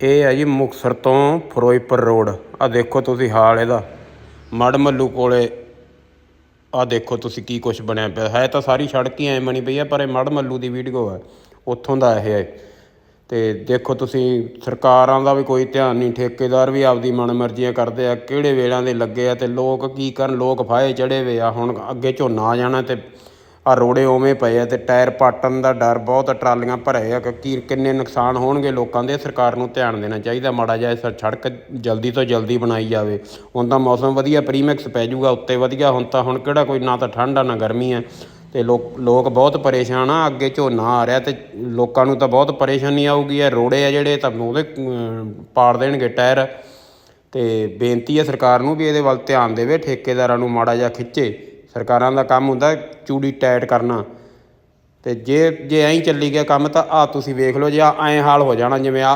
ਇਹ ਹੈ ਜੀ ਮੁਕਤਸਰ ਤੋਂ ਫਿਰੋਜ਼ਪੁਰ ਰੋਡ। ਆ ਦੇਖੋ ਤੁਸੀਂ ਹਾਲ ਇਹਦਾ। ਮੜ ਮੱਲੂ ਕੋਲੇ ਆ ਦੇਖੋ ਤੁਸੀਂ ਕੀ ਕੁਛ ਬਣਿਆ ਪਿਆ। ਹੈ ਤਾਂ ਸਾਰੀ ਸੜਕ ਹੀ ਐ ਬਣੀ ਪਈ ਆ, ਪਰ ਇਹ ਮੜ ਮੱਲੂ ਦੀ ਵੀਡੀਓ ਹੈ ਉੱਥੋਂ ਦਾ ਇਹ ਹੈ ਤੇ ਦੇਖੋ ਤੁਸੀਂ, ਸਰਕਾਰਾਂ ਦਾ ਵੀ ਕੋਈ ਧਿਆਨ ਨਹੀਂ, ਠੇਕੇਦਾਰ ਵੀ ਆਪਦੀ ਮਨਮਰਜ਼ੀਆਂ ਕਰਦੇ ਆ, ਕਿਹੜੇ ਵੇਲਾਂ ਦੇ ਲੱਗੇ ਆ ਤੇ ਲੋਕ ਕੀ ਕਰਨ, ਲੋਕ ਫਾਏ ਚੜੇ ਵੇ ਆ, ਹੁਣ ਅੱਗੇ ਝੋਨਾ ਆ ਜਾਣਾ ਤੇ ਆ ਰੋੜੇ ਉਵੇਂ ਪਏ ਆ ਤੇ ਟਾਇਰ ਪਾਟਣ ਦਾ ਡਰ ਬਹੁਤ ਆ, ਟਰਾਲੀਆਂ ਭਰੇ ਆ ਕਿ ਕੀ ਕਿੰਨੇ ਨੁਕਸਾਨ ਹੋਣਗੇ ਲੋਕਾਂ ਦੇ ਸਰਕਾਰ ਨੂੰ ਧਿਆਨ ਦੇਣਾ ਚਾਹੀਦਾ ਮਾੜਾ ਜਿਹਾ ਇਸ ਸੜਕ ਜਲਦੀ ਤੋਂ ਜਲਦੀ ਬਣਾਈ ਜਾਵੇ। ਹੁਣ ਤਾਂ ਮੌਸਮ ਵਧੀਆ ਪ੍ਰੀਮਿਕਸ ਪੈ ਜਾਊਗਾ ਉੱਤੇ ਵਧੀਆ ਹੁਣ ਤਾਂ ਹੁਣ ਕਿਹੜਾ ਕੋਈ ਨਾ ਤਾਂ ਠੰਡ ਆ ਨਾ ਗਰਮੀ ਆ। ਤੇ ਲੋਕ ਲੋਕ ਬਹੁਤ ਪਰੇਸ਼ਾਨ ਆ ਅੱਗੇ ਝੋਨਾ ਆ ਰਿਹਾ ਤੇ ਲੋਕਾਂ ਨੂੰ ਤਾਂ ਬਹੁਤ ਪਰੇਸ਼ਾਨੀ ਆਊਗੀ ਇਹ ਰੋੜੇ ਆ ਜਿਹੜੇ ਤਾਂ ਉਹਦੇ ਅਮ, ਪਾੜ ਦੇਣਗੇ ਟਾਇਰ। ਤੇ ਬੇਨਤੀ ਹੈ ਸਰਕਾਰ ਨੂੰ ਵੀ ਇਹਦੇ ਵੱਲ ਧਿਆਨ ਦੇਵੇ ਠੇਕੇਦਾਰਾਂ ਨੂੰ ਮਾੜਾ ਜਿਹਾ ਖਿੱਚੇ। ਸਰਕਾਰਾਂ ਦਾ ਕੰਮ ਹੁੰਦਾ ਚੂੜੀ ਟਾਈਟ ਕਰਨਾ। ਅਤੇ ਜੇ ਜੇ ਐਂ ਹੀ ਚੱਲੀ ਗਿਆ ਕੰਮ ਤਾਂ ਆਹ ਤੁਸੀਂ ਵੇਖ ਲਓ, ਜੇ ਆਹ ਐਂ ਹਾਲ ਹੋ ਜਾਣਾ, ਜਿਵੇਂ ਆ